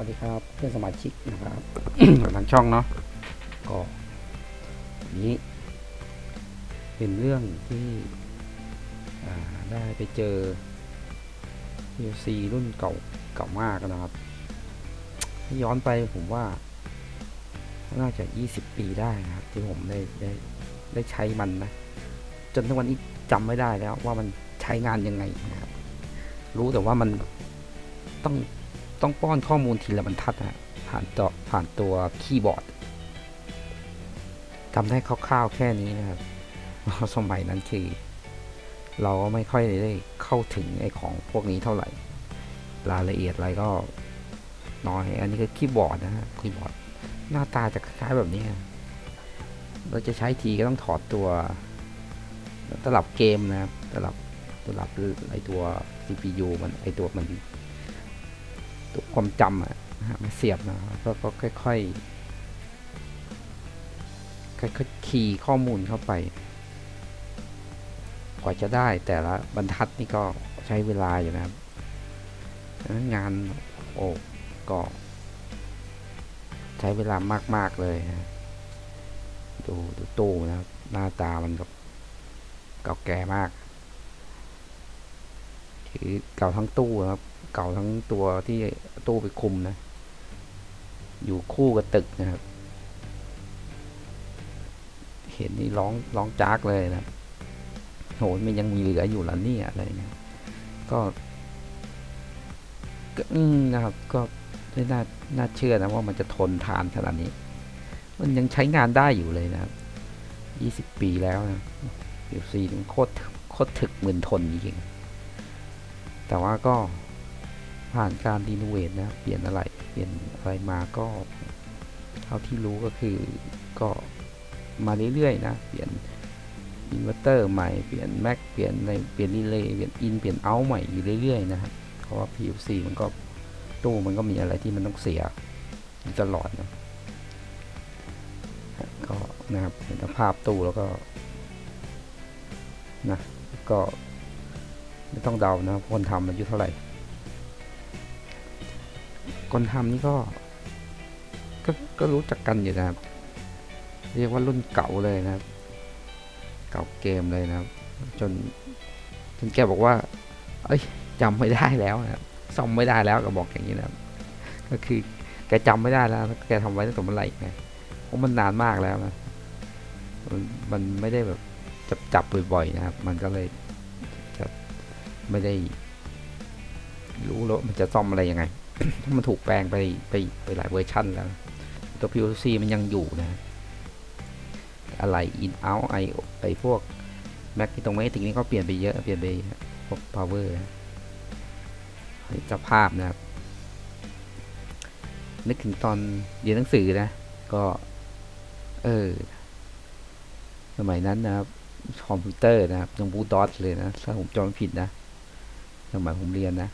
วัสดีครับเพื่อนสมาชิกนะครับทางช่องเนาะก็วันนี้ เป็นเรื่องที่อ่าได้ไปเจอ PLC รุ่นเก่าเก่ามากนะครับถ้าย้อนไปผมว่า น่าจะ 20 ปีได้นะครับ ที่ผมได้ได้ได้ใช้มันนะ จนทุกวันนี้จำไม่ได้แล้วว่ามันใช้งานยังไงนะครับ รู้แต่ว่ามันต้อง ต้องป้อนข้อมูลทีละบรรทัดนะผ่านต่อผ่านตัวคีย์บอร์ดทำได้คร่าวๆแค่นี้นะครับเพราะสมัยนั้นคือ เราก็ไม่ค่อยได้เข้าถึงไอ้ของพวกนี้เท่าไหร่ รายละเอียดอะไรก็น้อย อันนี้คือคีย์บอร์ดนะฮะคีย์บอร์ดหน้าตาจะคล้ายๆแบบนี้ เราจะใช้ทีก็ต้องถอดตัวตลับเกมนะครับตลับตลับไอตัว CPU มันไอตัวมัน ตัวความจำอะนะมาเสียบนะแล้วก็ค่อยๆค่อยๆคีย์ข้อมูลเข้าไปกว่าจะได้แต่ละบรรทัดนี่ก็ใช้เวลาอยู่นะครับงนั้นงานโอ้ก็ใช้เวลามาก ๆ เลยนะดูดูตู้นะครับหน้าตามันก็เก่าแก่มาก เก่าทั้งตู้นะครับ เก่าทั้งตัวที่ตู้ไปคุมนะ อยู่คู่กับตึกนะครับ เห็นนี่ร้องร้องจากเลยนะโหมันยังมีเหลืออยู่ล้วเนี่ยอะไรเงี้ยก็ก็อืมนะครับ ก็ไม่น่าน่าเชื่อนะว่ามันจะทนทานขนาดนี้ มันยังใช้งานได้อยู่เลยนะครับยี่สิบปีแล้วนะเดี๋ยวซีมันโคตรโคตรถึกหมึนทนจริงๆ แต่ว่าก็ผ่านการรีโนเวทนะเปลี่ยนอะไรเปลี่ยนอะไรมาก็เท่าที่รู้ก็คือก็มาเรื่อยๆนะเปลี่ยนอินเวอร์เตอร์ใหม่เปลี่ยนแม็กเปลี่ยนในเปลี่ยนรีเลย์เปลี่ยนอินเปลี่ยนเอาใหม่อยู่เรื่อยๆนะครับเพราะว่า PLC มันก็ตู้มันก็มีอะไรที่มันต้องเสียอยู่ตลอดนะก็นะครับเห็นภาพตู้แล้วก็นะก็ ไม่ต้องเดานะคนทำอายุเท่าไหร่ คนทำนี่ก็ก็ก็รู้จักกันอยู่นะครับ เรียกว่ารุ่นเก่าเลยนะครับ เก่าเกมเลยนะครับ จนจนแกบอกว่า เอ้ยจำไม่ได้แล้วนะครับซ่อมไม่ได้แล้วก็บอกอย่างนี้นะครับ ก็คือแกจำไม่ได้แล้ว แกทำไว้ตั้งแต่เมื่อไหร่ไงเพราะมันนานมากแล้วนะมันไม่ได้แบบจับจับบ่อยๆนะครับ มันก็เลย ไม่ได้ รู้แล้วมันจะซ่อมอะไรยังไงเพรามันถูกแปลงไปไปไปหลายเวอร์ชันแล้ว ตัว PLC มันยังอยู่นะ อะไร in out i ไอพวกแม็กตรงนี้ถึงนี้ก็เปลี่ยนไปเยอะ เปลี่ยนไปพวก power นะภาพนะครับ นึกถึงตอนเรียนหนังสือนะ ก็ เออ สมัยนั้นนะครับคอมพิวเตอร์นะครับยังบูดอสเลยนะ ถ้าผมจำไม่ผิดนะ สมัยผมเรียนนะ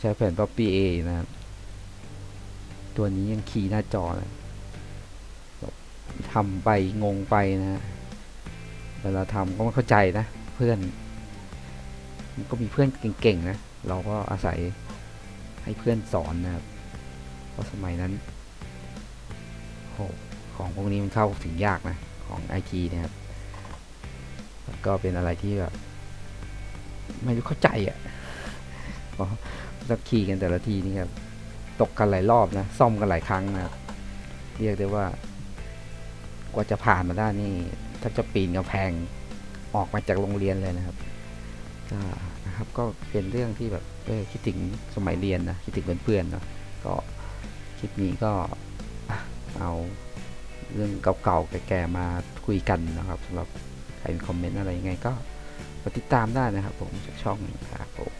ใช้แผ่น Copy A นะครับ ตัวนี้ยังคีย์หน้าจอนะทำไปงงไปนะ เวลาทำก็ไม่เข้าใจนะ เพื่อน มันก็มีเพื่อนเก่งๆนะ เราก็อาศัยให้เพื่อนสอนนะครับ เพราะสมัยนั้นโหของพวกนี้มันเข้าถึงยากนะ ของไอทีนะครับ ก็เป็นอะไรที่แบบ ไม่รู้เข้าใจอะพราะต้องขี่กันแต่ละทีนี่ครับ ตกกันหลายรอบนะ ซ่อมกันหลายครั้งนะ เรียกได้ว่า กว่าจะผ่านมาได้นี่ถ้าจะปีนกำแพงออกมาจากโรงเรียนเลยนะครับก็นะครับ ก็เป็นเรื่องที่แบบคิดถึงสมัยเรียนนะ คิดถึงเพื่อนๆเนาะ ก็คลิปนี้ก็เอาเรื่องเก่าๆแก่ๆมาคุยกันนะครับสำหรับใครมีคอมเมนต์อะไรยังไงก็ กดติดตามได้นะครับผมจากช่องนี้ครับ